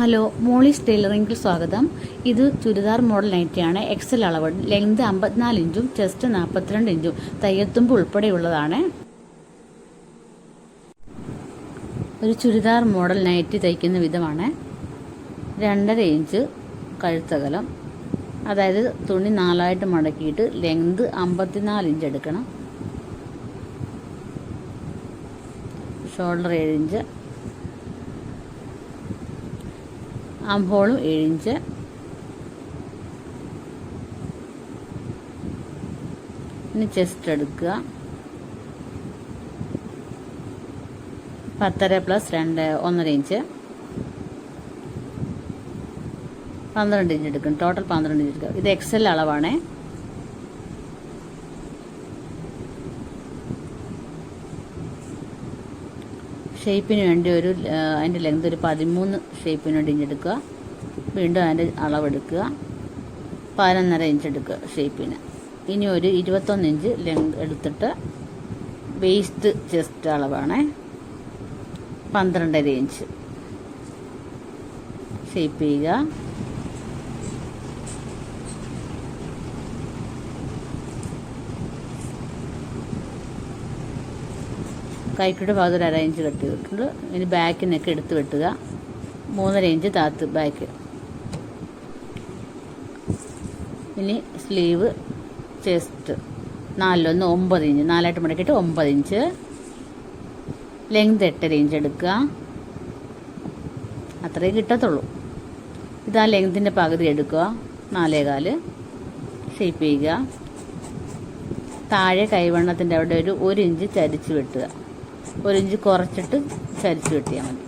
Hello Molly's ടൈലറിംഗിൽ സ്വാഗതം. ഇത് ചുരിദാർ മോഡൽ നൈറ്റിയാണ്. എക്സൽ അളവ് ലെങ്ത് അമ്പത്തിനാല് ഇഞ്ചും ചെസ്റ്റ് നാൽപ്പത്തിരണ്ട് ഇഞ്ചും. തയ്യത്തുമ്പ് ഉൾപ്പെടെയുള്ളതാണ്. ഒരു ചുരിദാർ മോഡൽ നൈറ്റി തയ്ക്കുന്ന വിധമാണ്. രണ്ടര ഇഞ്ച് കഴുത്തകലം. അതായത് തുണി നാലായിട്ട് മടക്കിയിട്ട് ലെങ്ത് അമ്പത്തിനാല് ഇഞ്ച് എടുക്കണം. ഷോൾഡർ ഏഴ് ഇഞ്ച്. ആംഹോളും ഏഴ് ഇഞ്ച് ഇനി ചെസ്റ്റ് എടുക്കുക. പത്തര പ്ലസ് രണ്ട് ഒന്നര ഇഞ്ച് പന്ത്രണ്ട് ഇഞ്ച് എടുക്കും ടോട്ടൽ പന്ത്രണ്ട് ഇഞ്ച് എടുക്കുക. ഇത് എക്സൽ അളവാണേ. ഷേപ്പിന് വേണ്ടി ഒരു അതിന്റെ ലെങ്ത് ഒരു പതിമൂന്ന് ഷേപ്പിന് വേണ്ടി ഇഞ്ച് എടുക്കുക. വീണ്ടും അതിന്റെ അളവെടുക്കുക പതിനൊന്നര ഇഞ്ച് എടുക്കുക ഷേപ്പിന് ഇനി ഒരു ഇരുപത്തൊന്ന് ഇഞ്ച് ലെങ്ത് എടുത്തിട്ട് വേസ്റ്റ് ചെസ്റ്റ് അളവാണ്. പന്ത്രണ്ടര ഇഞ്ച് ഷേപ്പ് ചെയ്യുക. കൈക്കുടെ ഭാഗത്ത് അര ഇഞ്ച് കട്ട് ചെയ്തിട്ടുണ്ട് ഇനി ബാക്കിനൊക്കെ എടുത്ത് വെട്ടുക. മൂന്നര ഇഞ്ച് താത്ത് ബാക്ക്. ഇനി സ്ലീവ് ചെസ്റ്റ്. നാലിലൊന്ന് ഒമ്പത് ഇഞ്ച്. നാലായിട്ട് മടക്കിയിട്ട് ഒമ്പത് ഇഞ്ച്. ലെങ്ത് എട്ടര ഇഞ്ച് എടുക്കുക. അത്രയേ കിട്ടത്തുള്ളൂ. ഇതാ ലെങ്തിന്റെ പകുതി എടുക്കുക. നാലേകാൽ ഷേപ്പ് ചെയ്യുക. താഴെ കൈവണ്ണത്തിന്റെ അവിടെ ഒരു ഒരു ഇഞ്ച് ചരിച്ച് വെട്ടുക. ഒരു ഇഞ്ച് കുറച്ചിട്ട് ചരിച്ച് വെട്ടിയാൽ മതി.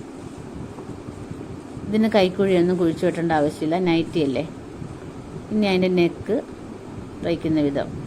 ഇതിന് കൈക്കുഴിയൊന്നും കുഴിച്ചു വെട്ടേണ്ട ആവശ്യമില്ല. നൈറ്റി അല്ലേ? ഇനി അതിന്റെ നെക്ക് തയ്ക്കുന്ന വിധം.